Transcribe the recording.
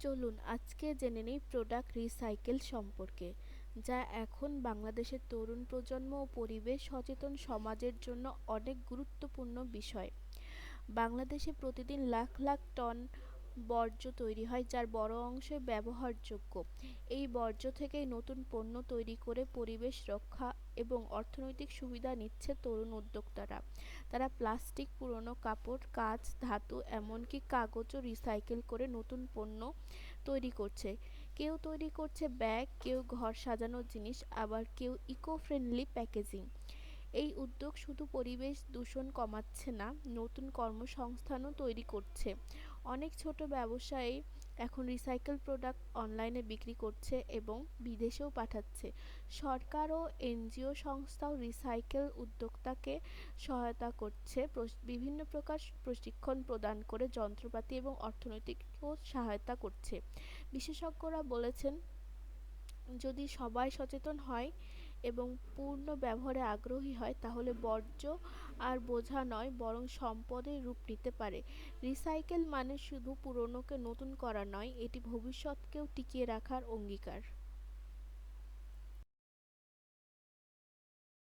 চলুন আজকে জেনে নিই প্রোডাক্ট রিসাইকেল সম্পর্কে, যা এখন বাংলাদেশের তরুণ প্রজন্ম ও পরিবেশ সচেতন সমাজের জন্য অনেক গুরুত্বপূর্ণ বিষয়। বাংলাদেশে প্রতিদিন লাখ লাখ টন বর্জ্য তৈরি হয় যার বড় অংশই ব্যবহারযোগ্য। এই বর্জ্য থেকেই নতুন পণ্য তৈরি করে পরিবেশ রক্ষা এবং অর্থনৈতিক সুবিধা নিচ্ছে তরুণ উদ্যোক্তারা। তারা প্লাস্টিক, পুরনো কাপড়, কাঁচ, ধাতু, এমনকি কাগজও রিসাইকেল করে নতুন পণ্য তৈরি করছে। কেউ তৈরি করছে ব্যাগ, কেউ ঘর সাজানোর জিনিস, আবার কেউ ইকো ফ্রেন্ডলি প্যাকেজিং এই উদ্যোগ শুধু পরিবেশ দূষণ কমাচ্ছে না, নতুন কর্মসংস্থানও তৈরি করছে। অনেক ছোট ব্যবসায়ী এখন রিসাইকেল প্রোডাক্ট অনলাইনে বিক্রি করছে এবং বিদেশেও পাঠাচ্ছে। সরকার ও এনজিও সংস্থাও রিসাইকেল উদ্যোক্তাকে সহায়তা করছে বিভিন্ন প্রকার প্রশিক্ষণ প্রদান করে যন্ত্রপাতি এবং অর্থনৈতিক সহায়তা করছে। বিশেষজ্ঞরা বলেছেন, যদি সবাই সচেতন হয় এবং পূর্ণ ব্যবহারে আগ্রহী হয়, তাহলে বর্জ্য আর বোঝা নয়, বরং সম্পদের রূপ নিতে পারে। রিসাইকেল মানে শুধু পুরনোকে নতুন করা নয়, এটি ভবিষ্যৎকেও টিকিয়ে রাখার অঙ্গীকার।